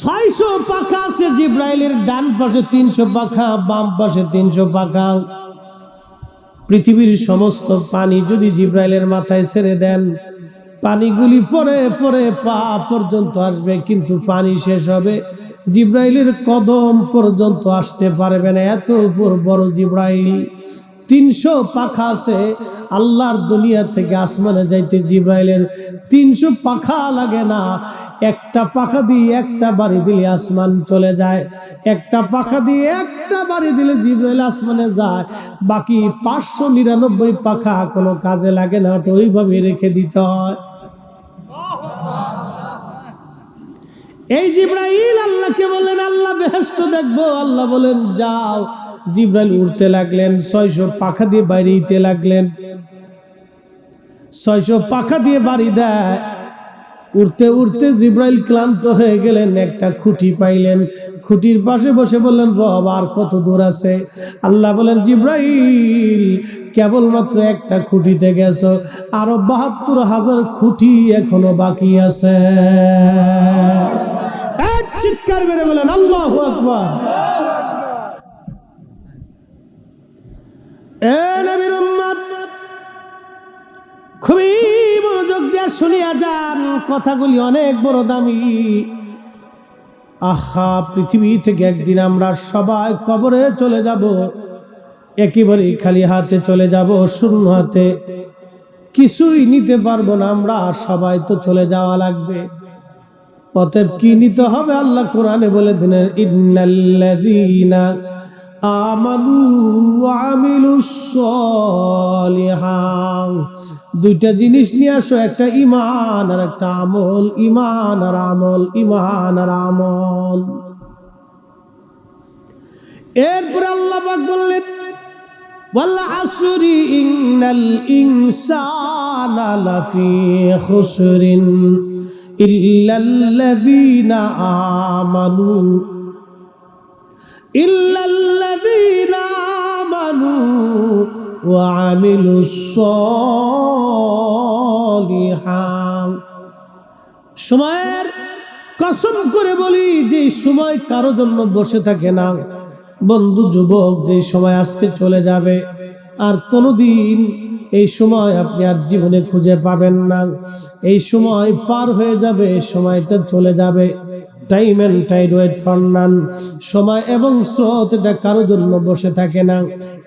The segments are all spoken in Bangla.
ছয়শো পাখা আছে জিব্রাইলের ডান পাশে, তিনশো পাখা, বাম পাশে তিনশো পাখা। পৃথিবীর সমস্ত পানি যদি জিব্রাইলের মাথায় ছেড়ে দেন, পানিগুলি পরে পরে পা পর্যন্ত আসবে, কিন্তু পানি শেষ হবে। জিব্রাইলের কদম পর্যন্ত আসতে পারবে না, এত উপর বড় জিব্রাইল। তিনশো পাখা আছে। আল্লাহর দুনিয়া থেকে আসমানে যাইতে জিব্রাইলের তিনশো পাখা লাগে না। একটা পাখা দিয়ে একটা বাড়ি দিলে আসমান চলে যায়। একটা পাখা দিয়ে একটা বাড়ি দিলে জিব্রাইল আসমানে যায়। বাকি পাঁচশো নিরানব্বই পাখা কোনো কাজে লাগে না ওটা ওইভাবে রেখে দিতে হয়। এই জিব্রাইল আল্লাহকে বলেন, আল্লাহ বেহেস্ত দেখব। আল্লাহ বলেন, যাও। জিব্রাইল উঠতে লাগলেন, ছয়শো পাখা দিয়ে বাইরেতে লাগলেন। ছয়শো পাখা দিয়ে বাড়ি দেয়। উঠতে উঠতে জিব্রাইল ক্লান্ত হয়ে গেলেন, একটা খুঁটি পাইলেন। খুঁটির পাশে বসে বললেন, রব, আর কত দূর আছে? আল্লাহ বলেন জিব্রাইল, কেবলমাত্র একটা খুঁটিতে গেছো, আরও বাহাত্তর হাজার খুঁটি এখনও বাকি আছে। চিৎকার মেরে বলেন আল্লাহ আকবার এ নবীর উম্মত খুবই মনোযোগ দিয়ে শুনিয়া যান, কথাগুলি অনেক বড় দামি। আহা, পৃথিবী থেকে একদিন আমরা সবাই কবরে চলে যাব একেবারে খালি হাতে চলে যাব, শূন্য হাতে। কিছুই নিতে পারব না আমরা, সবাই তো চলে যাওয়া লাগবে। অতএব কি নিতে হবে? আল্লাহ কোরআনে বলে দিলেন, ইন্নাল্লাযীনা দুইটা জিনিস নিয়ে আসো, একটা ইমান আর একটা আমল। ইমান আর আমল ইমান আর আমল। এরপরে আল্লাহ বললেন আমানু ইল্লাল্লাযীনা আমানু ওয়া আমিলুস সলিহাত। সময়ের কসম করে বলি, যে সময় কারও জন্য বসে থাকে না। বন্ধু, যুবক, যে সময় আজকে চলে যাবে, আর কোনোদিন এই সময় আপনি আর জীবনে খুঁজে পাবেন না। এই সময় পার হয়ে যাবে সময়টা চলে যাবে। Time and tide wait for none সময় এবং স্রোত এটা কারোর জন্য বসে থাকে না।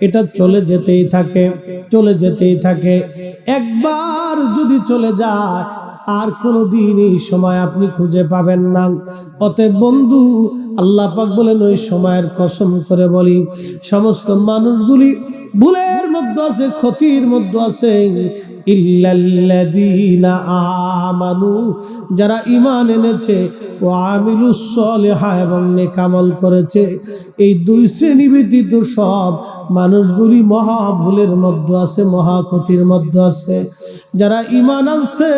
এটা চলে যেতেই থাকে, চলে যেতেই থাকে। একবার যদি চলে যায়, আর কোনো দিন এই সময় আপনি খুঁজে পাবেন না। অতএব বন্ধু, আল্লাহ পাক বলেন, ওই সময়ের কসম করে বলি, সমস্ত মানুষগুলি ভুলের মধ্যে আছে, ক্ষতির মধ্যে আছে। আমানু, যারা ঈমান এনেছে, ও আমিলুস সলিহা এবং নেকামল করেছে, এই দুই শ্রেণি ব্যতীত সব মানুষগুলি মহা ভুলের মধ্যে আছে, মহা ক্ষতির মধ্যে আছে। যারা ঈমান আনছে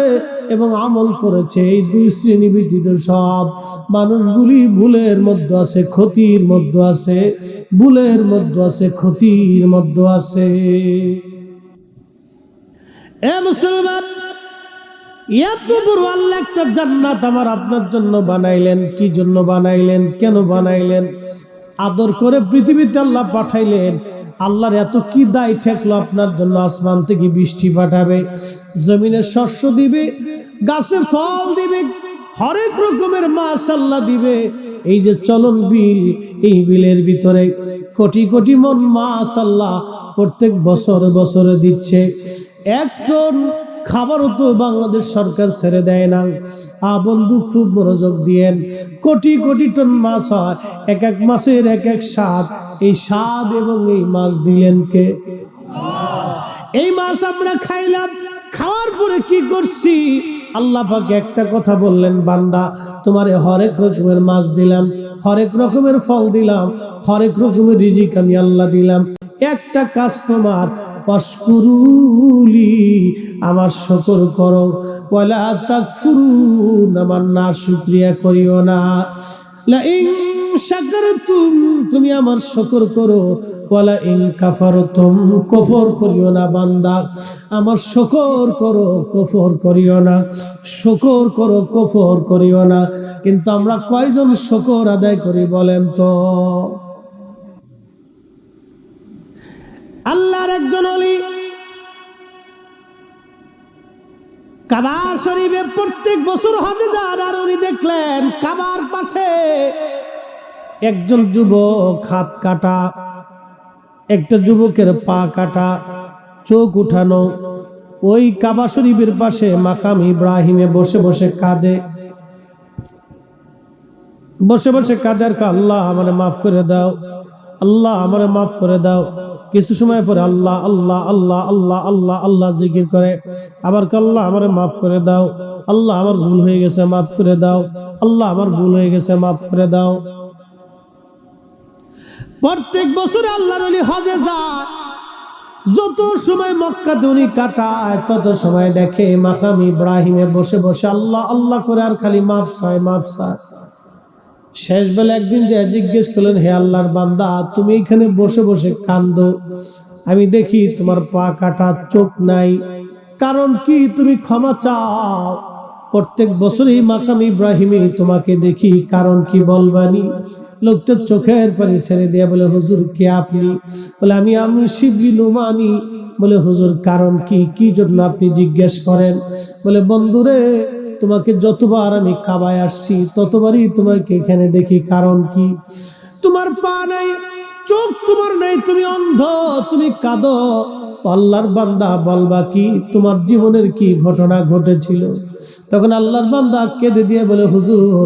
এবং আমল করেছে এই দুই শ্রেণি সব। মানুষগুলি ভুলের মধ্যে আছে, ক্ষতির মধ্যে আছে, ভুলের মধ্যে আছে, ক্ষতির মধ্যে আছে। এ মুসলমান, এত বড় আল্লাহ একটা জান্নাত আমার আপনার জন্য বানাইলেন, কি জন্য বানাইলেন, কেন বানাইলেন? আদর করে পৃথিবীতে আল্লাহ পাঠাইলেন। আল্লাহর এত কি দায় ঠেকলো আপনার জন্য? আসমান থেকে বৃষ্টি পাঠাবে, জমিনে শস্য দিবে, গাছে ফল দিবে, হরেক রকমের মাছ আল্লাহ দিবে। এই যে চলন বিল, এই বিলের ভিতরে কোটি কোটি মন মাছ আল্লাহ প্রত্যেক বছর বছরে দিচ্ছে। এক টন খাবারও তো বাংলাদেশ সরকার ছেড়ে দেয় না। আ বন্ধু, খুব মনোযোগ দিয়েন। কোটি কোটি টন মাছ হয়। এক এক মাসের এক এক স্বাদ। এই স্বাদ এবং এই মাছ দিলেন কে? এই মাছ আমরা খাইলাম। খাওয়ার পরে কি করছি? আল্লাহ পাকে একটা কথা বললেন, বান্দা, তোমার হরেক রকমের মাছ দিলাম, হরেক রকমের ফল দিলাম, হরেক রকমের রিজিক আমি আল্লাহ দিলাম। একটা কাজ তোমার অস্কুরুলি আমার শকর করো। ওয়ালা তাকফুরুন, আমার না শুকরিয়া করিও না। লা ইন শাকারতুম তুমি আমার শকর করো। ওয়ালা ইন কাফারতুম, কফর করিও না বান্দা। আমার শকর করো, কফর করিও না। শকর করো, কফর করিও না। কিন্তু আমরা কয়জন শকর আদায় করি বলেন তো? কাবা শরীফে প্রত্যেক বছর হজে যান আর উনি দেখলেন কাবার পাশে একজন যুবক হাত কাটা, একটা যুবকের পা কাটা, চোখ উঠানো, ওই কাবা শরীফের পাশে মাকাম ইব্রাহিমে বসে বসে কাঁদে। বসে বসে কাদের কা আল্লাহ মানে মাফ করে দাও। আল্লাহ আমারে মাফ করে দাও। কিছু সময় পরে আল্লাহ আল্লাহ আল্লাহ আল্লাহ আল্লাহ আল্লাহ জিকির করে। আবার আল্লাহ আমারে মাফ করে দাও। আল্লাহ আমার ভুল হয়ে গেছে, মাফ করে দাও। আল্লাহ আমার ভুল হয়ে গেছে, মাফ করে দাও। প্রত্যেক বছরে আল্লাহর অলি হজে যায়। যত সময় মক্কাতে উনি কাটায়, তত সময় দেখে মাকাম ইব্রাহিমে বসে বসে আল্লাহ আল্লাহ করে আর খালি মাফ চায় মাফ চায়। শেষ বেলা একদিন যে জিজ্ঞেস করলেন, হে আল্লাহর বান্দা, তুমি এখানে বসে বসে কান্দো আমি দেখি তোমার পা কাটা, চোখ নাই। কারণ কি? তুমি ক্ষমা চাও। প্রত্যেক বছরই মাকাম ইব্রাহিমে তোমাকে দেখি, কারণ কি বলবানি? লোকটা চোখের পানি ছেড়ে দিয়ে বলে, হুজুর, কে আপনি? বলে, আমি আমি শিবলি নুমানি। বলে, হুজুর, কারণ কি? কি জন্য আপনি জিজ্ঞেস করেন? বলে, বন্ধুরে তোমাকে যতবার আমি কাবায় আসছি, ততবারই তোমাকে এখানে দেখি। কারণ কি? তোমার পা নাই, চোখ তোমার নাই, তুমি অন্ধ, তুমি কাঁদো। আল্লাহর বান্দা বলবা কি, তোমার জীবনের কি ঘটনা ঘটেছিল? তখন আল্লাহর বান্দা কেঁদে দিয়ে বলে, হুজুর,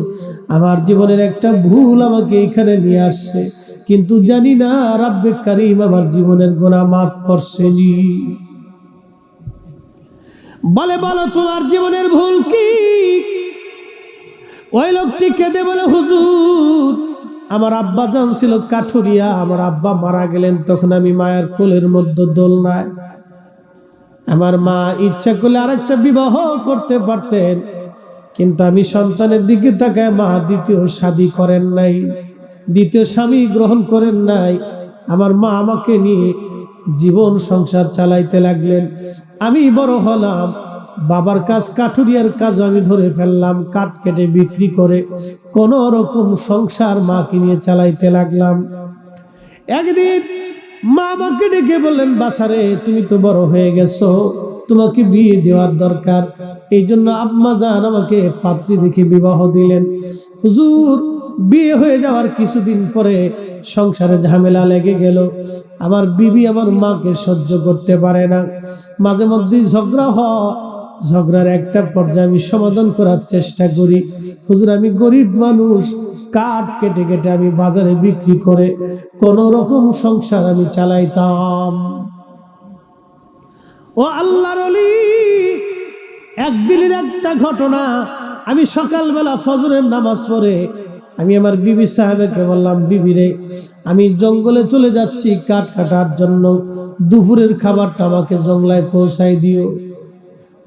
আমার জীবনের একটা ভুল আমাকে এখানে নিয়ে আসছে। কিন্তু জানি না, রাব্বে কারিম আমার জীবনের গোনা মাফ করছেনি বলে, বলো তোমার জীবনের ভুল কি? ওই লোকটি কেঁদে বলে, হুজুর, আমার আব্বা জন ছিল কাঠুরিয়া, আমার আব্বা মারা গেলেন, তখন আমি মায়ের কোলের মধ্যে দোলনায়। আমার মা ইচ্ছা করলে আরেকটা বিবাহ করতে পারতেন, কিন্তু আমি সন্তানের দিকে তাকায় মা দ্বিতীয় শাদী করেন নাই, দ্বিতীয় স্বামী গ্রহণ করেন নাই। আমার মা আমাকে নিয়ে জীবন সংসার চালাইতে লাগলেন। আমি বড় হলাম। বাবার কাজ কাঠুরিয়ার কাজ আমি ধরে ফেললাম, কাঠ কেটে বিক্রি করে কোন রকম সংসার মাকে নিয়ে চালাইতে লাগলাম। একদিন মা আমাকে ডেকে বললেন, বাসারে, তুমি তো বড় হয়ে গেছো, তোমাকে বিয়ে দেওয়ার দরকার। এই জন্য আম্মা যান আমাকে পাত্রী দেখে বিবাহ দিলেন। হুজুর বিয়ে হয়ে যাওয়ার কিছুদিন পরে সংসারে ঝামেলা লেগে গেল। আমার বিবি আমার মাকে সহ্য করতে পারে না। মাঝে মধ্যেই ঝগড়া হয়। ঝগড়ার একটা পর্যায়ে আমি সমাধান করার চেষ্টা করি। হুজুর, আমি গরিব মানুষ। কাঠ কেটে কেটে আমি বাজারে বিক্রি করে কোন রকম সংসার আমি চালাইতাম। ও আল্লাহর অলি একদিনের একটা ঘটনা। আমি সকালবেলা ফজরের নামাজ পড়ে আমি আমার বিবি সাহেবকে বললাম, বিবি রে, আমি জঙ্গলে চলে যাচ্ছি, কাঠ কাটার জন্য। দুপুরের খাবারটা আমাকে জঙ্গলায় পৌঁছাই দিও।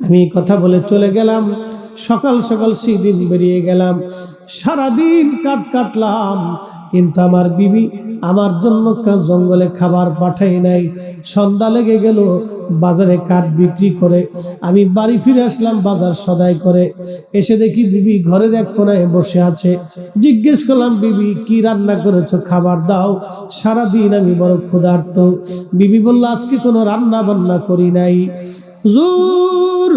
আমি কথা বলে চলে গেলাম। সকাল সকাল সেই দিন বেরিয়ে গেলাম। সারাদিন কাঠ কাটলাম। কিন্তু আমার বিবি আমার জন্য জঙ্গলে খাবার পাঠাই নাই। সন্ধ্যা লেগে গেল, বাজারে কাঠ বিক্রি করে। আমি বাড়ি ফিরে আসলাম বাজার সদাই করে। এসে দেখি বিবি ঘরের এক কোনায় বসে আছে। জিজ্ঞেস করলাম, বিবি, কি রান্না করেছ? খাবার দাও। সারাদিন আমি বড় ক্ষুধার্ত। বিবি বলল, আজকে কোনো রান্না বান্না করি নাই। হুজুর,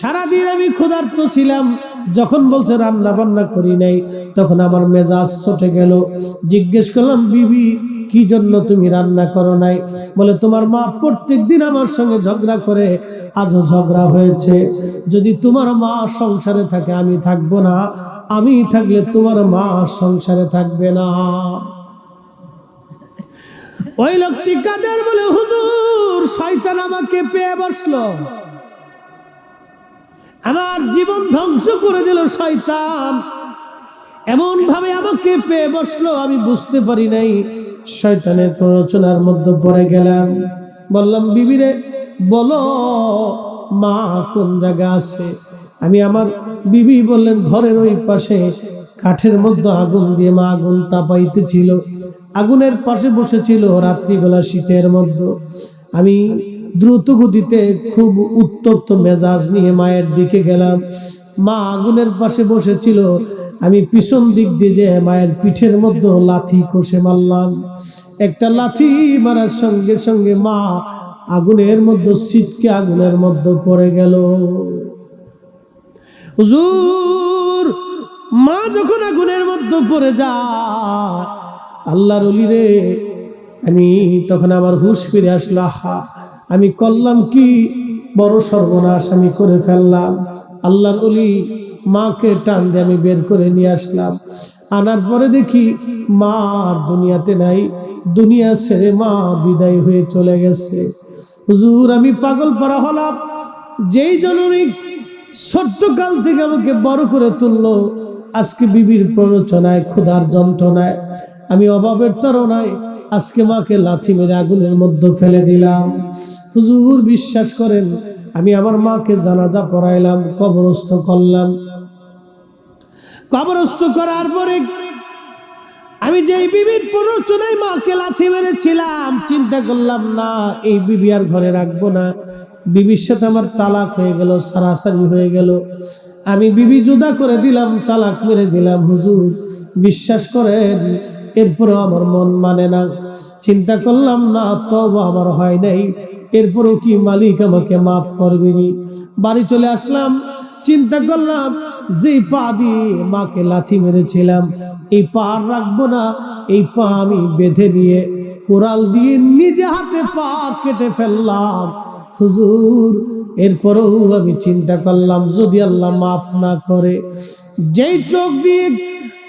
সারাদিন আমি ক্ষুধার্ত ছিলাম। যখন বলছে, রান্না বান্না করি নাই, তখন আমার মেজাজ ছটে গেল। জিজ্ঞেস করলাম, বিবি, কি জন্য তুমি রান্না করো নাই? বলে, তোমার মা প্রত্যেক দিন আমার সঙ্গে ঝগড়া করে, আজও ঝগড়া হয়েছে। যদি তোমার মা সংসারে থাকে, আমি থাকব না। আমি থাকলে তোমার মা সংসারে থাকবে না। ওই লোকটি কাদের বলে, হুজুর, শয়তান আমাকে পেয়ে বসল। আমার জীবন ধ্বংস করে দিল শয়তান। এমন ভাবে আমাকে পেয়ে বসল, আমি বুঝতে পারি নাই। শয়তানের প্ররোচনার মধ্যে পড়ে গেলাম। বললাম, বিবিরে, বলো, মা কোন জায়গা আছে? আমি আমার বিবি বললেন, ঘরের ওই পাশে কাঠের মধ্যে আগুন দিয়ে মা আগুন তাপাইতেছিল। আগুনের পাশে বসেছিল রাত্রিবেলা শীতের মধ্যে। আমি দ্রুত গতিতে খুব উত্তপ্ত মেজাজ নিয়ে মায়ের দিকে গেলাম। মা আগুনের পাশে বসেছিল। আমি পিছন দিক দিয়ে যে মায়ের পিঠের মধ্যে লাথি কষে মারলাম। একটা লাথি মারার সঙ্গে সঙ্গে মা আগুনের মধ্যে শীতকে আগুনের মধ্যে পড়ে গেল। মা যখন আগুনের মধ্যে পড়ে যায়, আল্লাহর রে আমি তখন আমার হুশ ফিরে আসলো, আহা আমি করলাম কি? বড় সর্বনাশ আমি করে ফেললাম। আল্লাহর অলি মাকে টান দিয়ে আমি বের করে নিয়ে আসলাম। আনার পরে দেখি মা আর দুনিয়াতে নাই। দুনিয়া ছেড়ে মা বিদায় হয়ে চলে গেছে। হুজুর, আমি পাগল পারা হলাম। যেই জননী ছোট্ট কাল থেকে আমাকে বড় করে তুললো, আজকে বিবির প্ররোচনায়, ক্ষুধার যন্ত্রণায়। আমি অভাবের তারনায় আজকে মাকে লাথি মেরে আগুনের মধ্যে ফেলে দিলাম। হুজুর বিশ্বাস করেন, আমি আমার মাকে জানাজা পড়াইলাম, কবরস্থ করলাম। কবরস্থ করার পরে আমি যে বিবির প্ররোচনায় মাকে লাথি মেরেছিলাম, চিন্তা করলাম, না, এই বিবি আর ঘরে রাখব না। বিবির সাথে আমার তালাক হয়ে গেল, সারাসারি হয়ে গেল। আমি বিবি জুদা করে দিলাম, তালাক মেরে দিলাম, হুজুর বিশ্বাস করেন এরপরেও আমার মন মানে না। চিন্তা করলাম না তবে আমার হয় নাই। এরপরেও কি মালিক আমাকে মাফ করবেনি বাড়ি চলে আসলাম, চিন্তা করলাম যে পা দিয়ে মাকে লাথি মেরেছিলাম, এই পা রাখব না, এই পা আমি বেঁধে নিয়ে কোরাল দিয়ে নিজে হাতে পা কেটে ফেললাম। হুজুর, এরপরেও আমি চিন্তা করলাম, যদি আল্লাহ মাফ না করে, যেই চোখ দিয়ে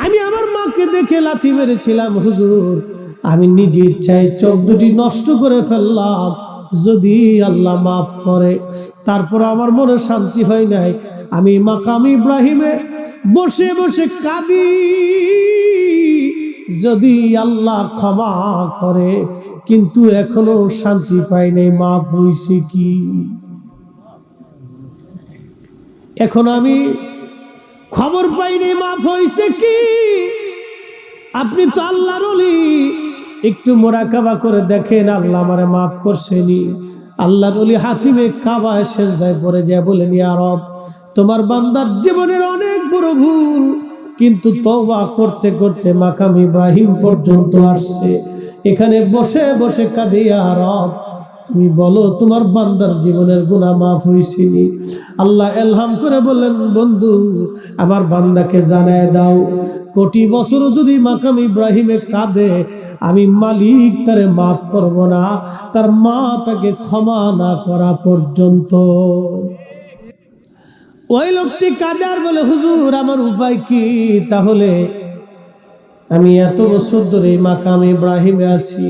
আমি আমার মাকে দেখে লাথি মেরেছিলাম, হুজুর। আমি নিজে ইচ্ছায় চোখ দুটি নষ্ট করে ফেললাম। যদি আল্লাহ মাফ করে, তারপর আমার মনে শান্তি হয় নাই। আমি মাকাম ইব্রাহিমে বসে বসে কাঁদি। যদি আল্লাহ ক্ষমা করে, কিন্তু এখনও শান্তি পাই নাই, মাফ হইছে কি? এখন আমি খবর পাইনি, মাফ হইছে কি? আপনি তো আল্লাহর একটু মোরাকাবা করে দেখেন, আল্লাহ আমারে মাফ করছেনি আল্লাহর অলি হাতিমে কাবা শেষ দায় পরে যায় বলেন আরব তোমার বান্দার জীবনের অনেক বড় ভুল, কিন্তু তওবা করতে করতে মাকাম ইব্রাহিম পর্যন্ত আসছে। এখানে বসে বসে কাঁদে আরব তুমি বলো, তোমার বান্দার জীবনের গুণা মাফ হয়েছিনি আল্লাহ এলহাম করে বললেন, বন্ধু, আমার বান্দাকে জানায় দাও, কোটি বছর যদি মাকাম ইব্রাহিমে কাঁদে, আমি মালিক তারে মাফ করব না, তার মা তাকে ক্ষমা না করা পর্যন্ত। ওই লোকটি কাঁদে আর বলে, হুজুর, আমার উপায় কি? তাহলে আমি এত বছর ধরে মাকাম ইব্রাহিমে আছি।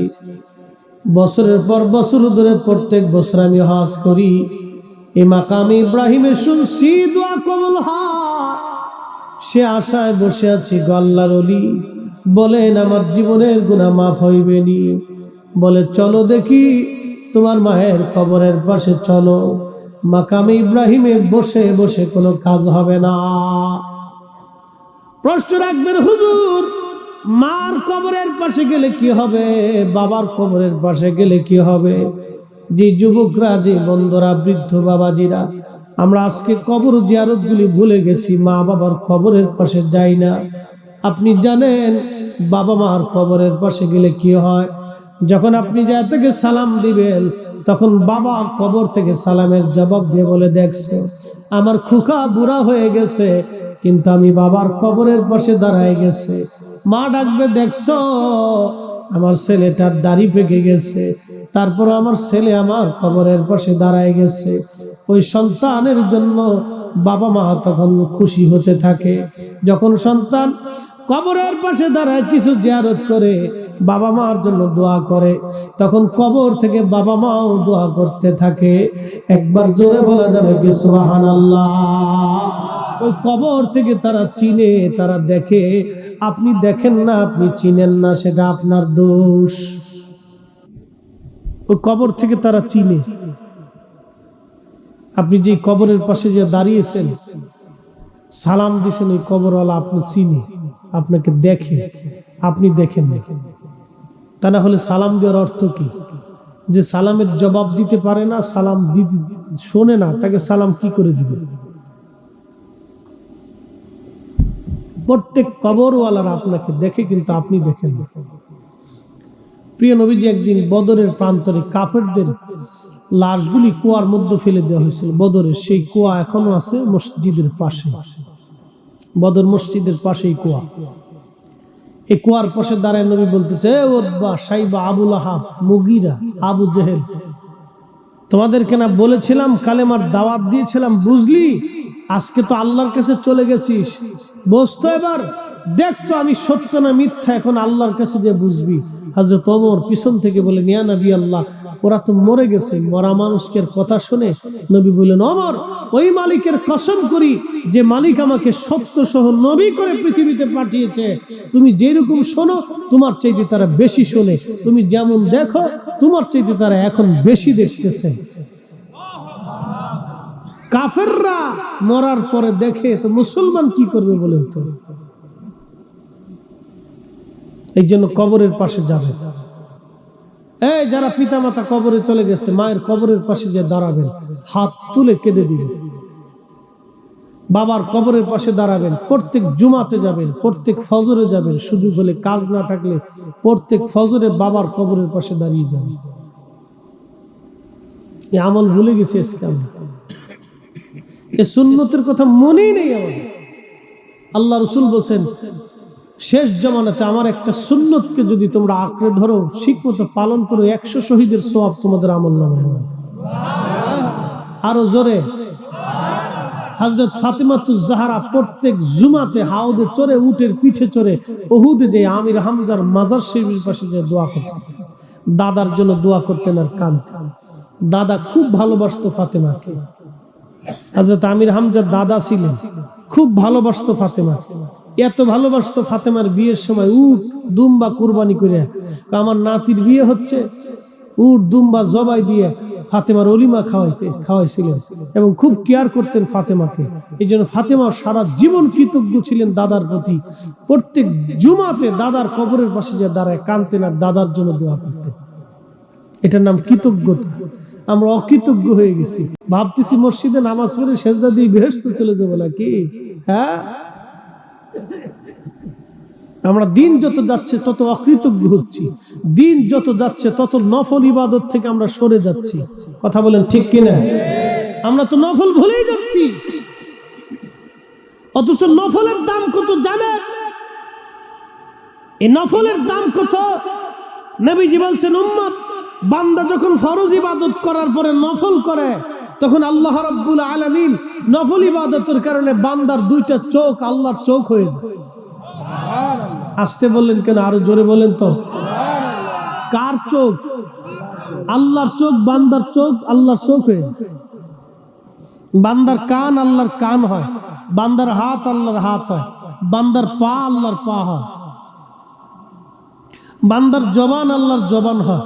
বছরের পর বছর ধরে প্রত্যেক বছর আমি হজ করি। এই মাকাম ইব্রাহিমে শুনছি, দোয়া কবল সে আশায় বসে আছি গল্লার অলি বলেন, আমার জীবনের গুণা মাফ হইবেনি বলে, চলো দেখি, তোমার মায়ের কবরের পাশে চলো। মাকামে ইব্রাহিমে বসে বসে কোনো কাজ হবে না। প্রশ্ন রাখবেন হুজুর মার কবরের পাশে গেলে কি হবে? বাবার কবরের পাশে গেলে কি হবে? যে যুবকরা, যে বন্ধুরা, বৃদ্ধ বাবাজিরা, আমরা আজকে কবর জিয়ারতগুলি ভুলে গেছি, মা বাবার কবরের পাশে যাই না। আপনি জানেন, বাবা মার কবরের পাশে গেলে কি হয়? যখন আপনি যা থেকে সালাম দিবেন, তখন বাবা কবর থেকে সালামের জবাব দিয়ে বলে, দেখছ, আমার খুকা বুড়া হয়ে গেছে কিন্তু আমি বাবার কবরের পাশে দাঁড়ায় গেছে। মা ডাকবে, দেখছ, আমার ছেলেটার দাড়ি পেকে গেছে। তারপর আমার ছেলে আমার কবরের পাশে দাঁড়ায় গেছে। ওই সন্তানের জন্য বাবা মা তখন খুশি হতে থাকে। যখন সন্তান কবরের পাশে দাঁড়ায়, কিছু জিয়ারত করে, বাবা মার জন্য দোয়া করে, তখন কবর থেকে বাবা মাও দোয়া করতে থাকে। একবার জোরে বলা যাবে কি সুবাহান ওই কবর থেকে তারা চিনে, তারা দেখে, আপনি দেখেন না, আপনি চিনেন না, সেটা আপনার দোষ। ওই কবর থেকে তারা চিনে। আপনি যে কবরের পাশে যে দাঁড়িয়েছেন, সালাম দিছেন ওই কবরওয়ালা আপনি চিনি, আপনাকে দেখে, আপনি দেখেন তা না হলে সালাম দেওয়ার অর্থ কি? যে সালামের জবাব দিতে পারে না, সালাম দিতে, শোনে না, তাকে সালাম কি করে দিবে? প্রত্যেক কবরওয়ালারা আপনাকে দেখে, কিন্তু আপনি দেখেন প্রিয় নবীজি, একদিন বদরের প্রান্তরে কাফেরদের লাশগুলি কুয়ার মধ্যে ফেলে দেওয়া হয়েছিল। বদরের সেই কুয়া এখনও আছে মসজিদের পাশে। বদর মসজিদের পাশেই কুয়া। এই কুয়ার পাশে দাঁড়ায় নবী বলতেছে, "এ ওদবা সাইবা আবুল আহাব মুগিরা, আবু জেহেল, তোমাদেরকে না বলেছিলাম, কালেমার দাওয়াত দিয়েছিলাম, বুঝলি? আজকে তো আল্লাহর কাছে চলে গেছিস। বসতো এবার, দেখ তো আমি সত্য না মিথ্যা এখন আল্লাহর কাছে যে বুঝবি। হাজরত ওমর পিছন থেকে বলে নিয়া নবী আল্লাহ, ওরা তো মরে গেছে, মরা মানুষকে কথা শুনে নবী বললেন অমর ওই মালিকের কসম করি যে মালিক আমাকে সত্য সহ নবী করে পৃথিবীতে পাঠিয়েছে। তুমি যেরকম শোনো, তোমার চাইতে তারা বেশি শোনে। তুমি যেমন দেখো, তোমার চাইতে তারা এখন বেশি দেখতেছে। কাফেররা মরার পরে দেখে, তো মুসলমান কি করবে বলেন তো? এই জন্য কবরের পাশে যাবে। এই যারা পিতামাতা কবরে চলে গেছে, মায়ের কবরের পাশে যে দাঁড়াবেন, হাত তুলে কেঁদে দিবেন বাবার কবরের পাশে দাঁড়াবেন, প্রত্যেক জুমাতে যাবেন, প্রত্যেক ফজরে যাবেন, সুযোগ হলে কাজ না থাকলে প্রত্যেক ফজরে বাবার কবরের পাশে দাঁড়িয়ে যাবেন। আমল ভুলে গেছে। এ সুন্নতের কথা মনেই নেই আমাদের আল্লাহ রসুল বলছেন, শেষ জমানাতে আমার একটা সুন্নতকে যদি তোমরা আঁকড়ে ধরো ঠিক মতো পালন করো, একশো শহীদের সোয়াব তোমাদের আমল নামে আরও জোরে। হাজরত প্রত্যেক জুমাতে হাউদে চড়ে, উটের পিঠে চড়ে ওহুদে যে আমির হামজার মাজার পাশে যে দোয়া দাদার জন্য দোয়া করতেন আর কানতেন দাদা খুব ভালোবাসতো ফাতেমাকে। হাজরত আমির হামজার দাদা ছিলেন। খুব ভালোবাসত ফাতেমা এত ভালোবাসত ফাতেমার বিয়ের সময় উট, দুম্বা কুরবানি করে আমার নাতির বিয়ে হচ্ছে। উট, দুম্বা, জবাই দিয়ে ফাতেমার অলিমা খাওয়াইতে, খাওয়াইছিলেন এবং খুব কেয়ার করতেন ফাতেমাকে। এই জন্য ফাতেমা সারা জীবন কৃতজ্ঞ ছিলেন দাদার প্রতি। প্রত্যেক জুমাতে দাদার কবরের পাশে যে দাঁড়ায় কানতেন আর দাদার জন্য দোয়া করতেন। এটার নাম কৃতজ্ঞতা। আমরা অকৃতজ্ঞ হয়ে গেছি। ভাবতেছি মসজিদে নামাজ পড়ে সেজদা দিয়ে বেহেস্ত চলে যাব নাকি? হ্যাঁ? আমরা দিন যত যাচ্ছে তত অকৃতজ্ঞ হচ্ছি। দিন যত যাচ্ছে তত নফল ইবাদত থেকে আমরা সরে যাচ্ছি। কথা বলেন ঠিক কিনা? আমরা তো নফল ভুলেই যাচ্ছি। অথচ নফলের দাম কত জানেন? এই নফলের দাম কত? নবীজি বলছেন, উম্মত বান্দা যখন ফরজ ইবাদত করার পরে নফল করে, তখন আল্লাহ রাব্বুল আলামিন নফল ইবাদতের কারণে বান্দার দুইটা চোখ আল্লাহর চোখ হয়ে যায়। আসতে বললেন কেন? আরও জোরে বলেন তো। কার চোখ? আল্লাহর চোখ, বান্দার চোখ, আল্লাহর চোখ হয়ে বান্দার কান আল্লাহর কান হয়, বান্দার হাত আল্লাহর হাত হয়, বান্দার পা আল্লাহর পা হয়, বান্দার জবান আল্লাহর জবান হয়।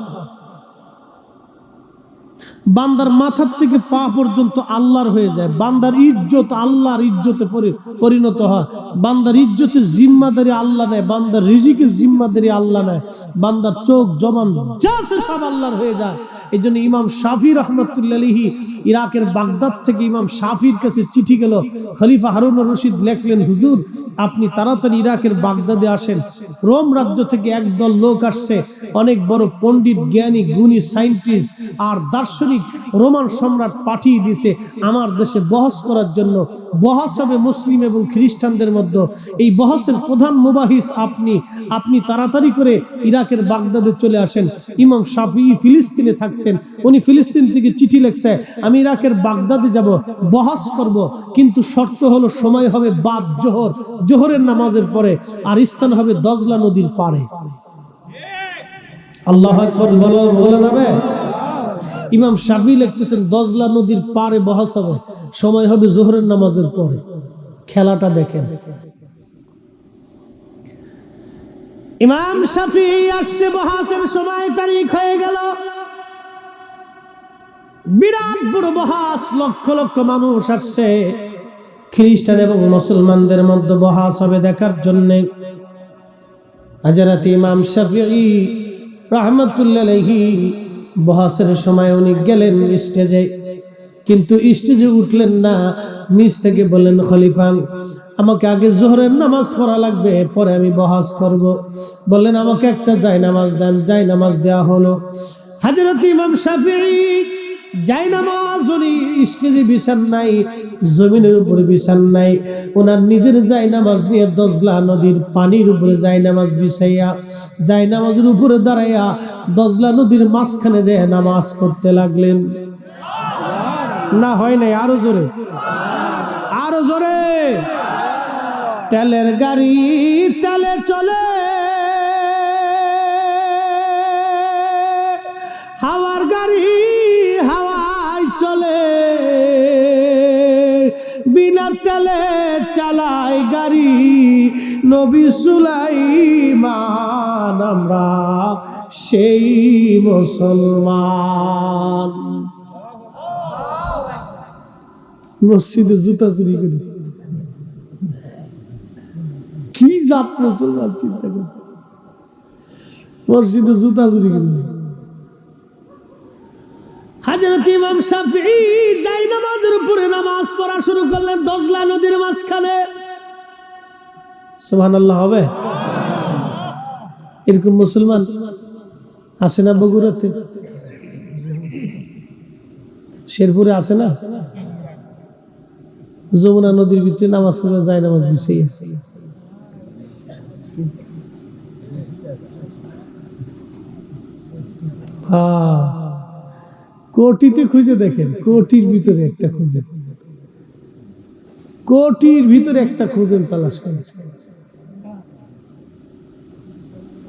বান্দার মাথার থেকে পা পর্যন্ত আল্লাহর হয়ে যায়। বান্দার ইজ্জত আল্লাহর ইজ্জতে পরিণত হয়। বান্দার ইজ্জতের জিম্মাদারি আল্লাহ নেয়। বান্দার রিজিকের জিম্মাদারি আল্লাহ নেয়। বান্দার চোখ, জবান সব আল্লাহর হয়ে যায়। এই জন্য ইমাম শাফি রহমতুল্লাহি ইরাকের বাগদাদ থেকে ইমাম শাফির কাছে চিঠি গেল। খলিফা হারুন রশিদ লেখলেন, হুজুর, আপনি তাড়াতাড়ি ইরাকের বাগদাদে আসেন। রোম রাজ্য থেকে একদল লোক আসছে। অনেক বড় পণ্ডিত, জ্ঞানী, গুণী, সাইন্টিস্ট আর দার্শনিক রোমান সম্রাট পাঠিয়ে দিয়েছে আমার দেশে বহস করার জন্য। বহস হবে মুসলিম এবং খ্রিস্টানদের মধ্যে। এই বহসের প্রধান মুবাহিস আপনি। আপনি তাড়াতাড়ি করে ইরাকের বাগদাদে চলে আসেন। ইমাম শাফি ফিলিস্তিনে থাকতেন। উনি ফিলিস্তিন থেকে চিঠি লেখছে, আমি ইরাকের বাগদাদে যাব, বহস করব। কিন্তু শর্ত হলো সময় হবে বাদ জোহর। জোহরের নামাজের পরে। আর স্থান হবে দজলা নদীর পারে আল্লাহ বলে যাবে? ইমাম শাফি লিখতেছেন, দজলা নদীর পারে বহস হবে সময় হবে জোহরের নামাজের পরে। খেলাটা দেখেন। ইমাম শাফি আসছে বহাসের সময়, তারিখ হয়ে গেল। বিরাট বড় বহাস, লক্ষ লক্ষ মানুষ আসছে। খ্রিস্টান এবং মুসলমানদের মধ্যে বহাস হবে দেখার জন্যে। হাজারাত ইমাম শাফিঈ রহমতুল্লাহি বহাসের সময় উনি গেলেন স্টেজে। কিন্তু স্টেজে উঠলেন না, নিচ থেকে বললেন খলিফান আমাকে আগে জোহরের নামাজ পড়া লাগবে, পরে আমি বহাস করব। বললেন, আমাকে একটা জায় নামাজ দেন জায় নামাজ দেওয়া হলো। হাজরত ইমাম শাফিঈ যাই নামাজ, উনি স্টেজে বিছান নাই, জমিনের উপরে বিছান নাই। ওনার নিজের যাই নামাজ নিয়ে দজলা নদীর পানির উপরে যাই নামাজ বিছাইয়া, যাই নামাজের উপরে দাঁড়াইয়া দজলা নদীর মাঝখানে যে নামাজ পড়তে লাগলেন। না হয় নাই, আরও জোরে। আরও জোরে। তেলের গাড়ি তেলে চলে। হাওয়ার গাড়ি চলে বিনা তেলে চালায় গাড়ি নবী সুলাইমান, আমরা সেই মুসলমান। মসজিদে জুতা চুরি করে। কি জাত মুসলমান চিন্তা করে? মসজিদে জুতা চুরি করে। নামাজ পড়া শুরু করলেন নদীর হবে? এরকম মুসলমান আসে না বগুড়াতে? শেরপুরে আসে না? যমুনা নদীর ভিতরে নামাজ পড়ে যায় নামাজ বিছিয়ে। হ্যাঁ কোটিতে খুঁজে দেখেন, কোটির ভিতরে একটা খুঁজে। কোটির ভিতরে একটা খুঁজেন, তালাশ করেন।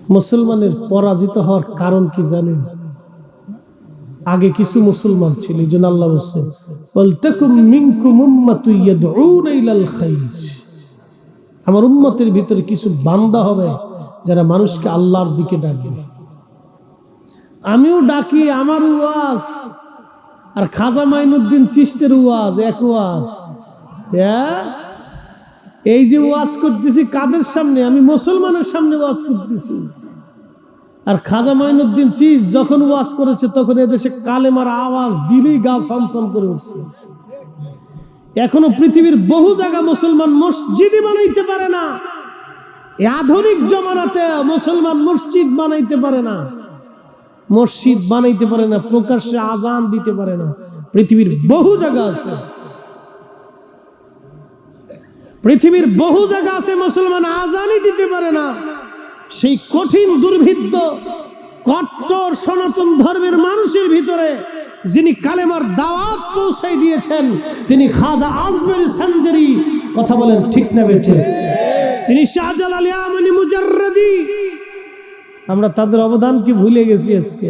মুসলমানের পরাজিত হওয়ার কারণ কি জানেন? আগে কিছু মুসলমান ছিল, এই আল্লাহ বলছে বলতেকুম মিনকুম উম্মাতু ইয়াদউনা আমার উম্মতের ভিতরে কিছু বান্দা হবে যারা মানুষকে আল্লাহর দিকে ডাকবে। আমিও ডাকি, আমার ওয়াজ আর খাজা মাইনুদ্দিন চিস্তের ওয়াজ এক ওয়াজ হ্যাঁ? এই যে ওয়াজ করতেছি কাদের সামনে? আমি মুসলমানের সামনে ওয়াজ করতেছি। আর খাজা মাইনুদ্দিন চিস যখন ওয়াজ করেছে, তখন এদেশে কালেমার আওয়াজ দিলেই গা সমসম করে উঠছে। এখনও পৃথিবীর বহু জায়গা মুসলমান মসজিদই বানাইতে পারে না। আধুনিক জমানাতে মুসলমান মসজিদ বানাইতে পারে না। মসজিদ বানাইতে পারে না, প্রকাশ্যে আজান দিতে পারে না। পৃথিবীর বহু জায়গা আছে। পৃথিবীর বহু জায়গা আছে, মুসলমান আজানই দিতে পারে না। সেই কঠিন দুর্ভিদ্ধ, কট্টর সনাতন ধর্মের মানুষের ভিতরে যিনি কালেমার দাওয়াত পৌঁছাই দিয়েছেন, তিনি খাজা আজমের সঞ্জরি কথা বলেন ঠিক না বেঠে। তিনি শাহজালাল ইয়ামানি মুজাররদি আমরা তাদের অবদান কি ভুলে গেছি আজকে।